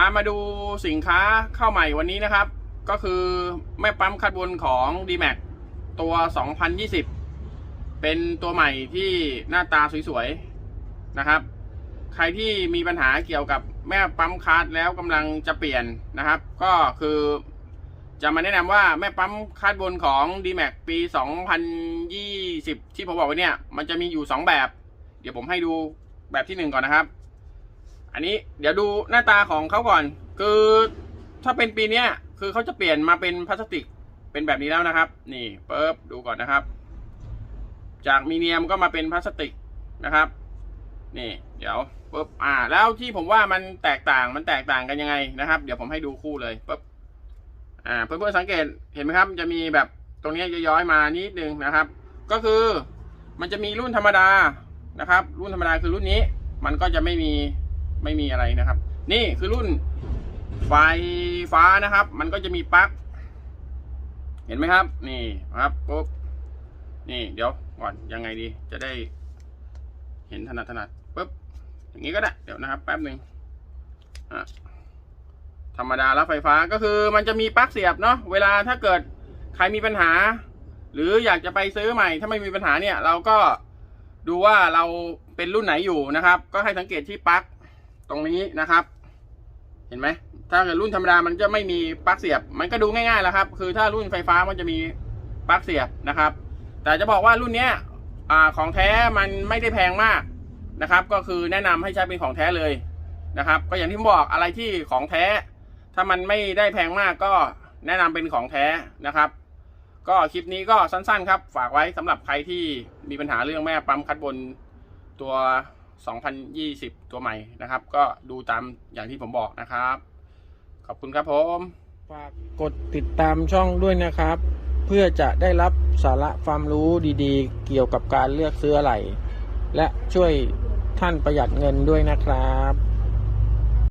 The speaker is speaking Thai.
ามาดูสินค้าเข้าใหม่วันนี้นะครับ ก็คือแม่ปั๊มคัดบนของ d m a x ตัว 2020 เป็นตัวใหม่ที่หน้าตาสวยๆนะครับ ใครที่มีปัญหาเกี่ยวกับแม่ปั๊มคาร์ดแล้วกำลังจะเปลี่ยนนะครับ ก็คือจะมาแนะนำว่าแม่ปั๊มคาร์ดบนของ d m a x ปี 2020 ที่ผมบอกไว้เนี่ย มันจะมีอยู่ 2 แบบ เดี๋ยวผมให้ดูแบบที่ 1 ก่อนนะครับ อันนี้เดี๋ยวดูหน้าตาของเขาก่อน คือถ้าเป็นปีเนี้ยคือเขาจะเปลี่ยนมาเป็นพลาสติกเป็นแบบนี้แล้วนะครับ นี่เปิบดูก่อนนะครับ จากมีเนียมก็มาเป็นพลาสติกนะครับ นี่ เดี๋ยวปุ๊บอ่า แล้วที่ผมว่ามันแตกต่างมันแตกต่างกันยังไงนะครับ เดี๋ยวผมให้ดูคู่เลยปุ๊บอ่าเพื่อนๆสังเกตเห็นไหมครับจะมีแบบตรงนี้ยย้อยมานิดนึงนะครับ ก็คือมันจะมีรุ่นธรรมดานะครับ รุ่นธรรมดาคือรุ่นนี้ มันก็จะไม่มี ไม่มีอะไรนะครับ นี่คือรุ่นไฟฟ้านะครับ มันก็จะมีปลั๊กเห็นไหมครับ นี่ครับปุ๊บนี่เดี๋ยวก่อนยังไงดี จะได้เห็นถนัดถนัดปุ๊บอย่างนี้ก็ได้เดี๋ยวนะครับ แป๊บหนึ่งอะธรรมดารับไฟฟ้าก็คือมันจะมีปลั๊กเสียบเนาะเวลาถ้าเกิดใครมีปัญหา หรืออยากจะไปซื้อใหม่ ถ้าไม่มีปัญหาเนี่ย เราก็ดูว่าเราเป็นรุ่นไหนอยู่นะครับ ก็ให้สังเกตที่ปลั๊ก ตรงนี้นะครับ เห็นไหม ถ้าเกิดรุ่นธรรมดามันจะไม่มีปลั๊กเสียบ มันก็ดูง่ายๆแล้วครับ คือถ้ารุ่นไฟฟ้ามันจะมีปลั๊กเสียบนะครับ แต่จะบอกว่ารุ่นเนี้ยอของแท้มันไม่ได้แพงมากนะครับ ก็คือแนะนำให้ใช้เป็นของแท้เลยนะครับ ก็อย่างที่ผมบอกอะไรที่ของแท้ ถ้ามันไม่ได้แพงมากก็แนะนำเป็นของแท้นะครับ ก็คลิปนี้ก็สั้นๆ ครับ ฝากไว้สำหรับใครที่มีปัญหาเรื่องแม่ปั๊มคัดบนตัว 2020 ตัวใหม่นะครับ ก็ดูตามอย่างที่ผมบอกนะครับ ขอบคุณครับผมฝากกดติดตามช่องด้วยนะครับ เพื่อจะได้รับสาระความรู้ดีๆ เกี่ยวกับการเลือกซื้ออะไร และช่วยท่านประหยัดเงินด้วยนะครับ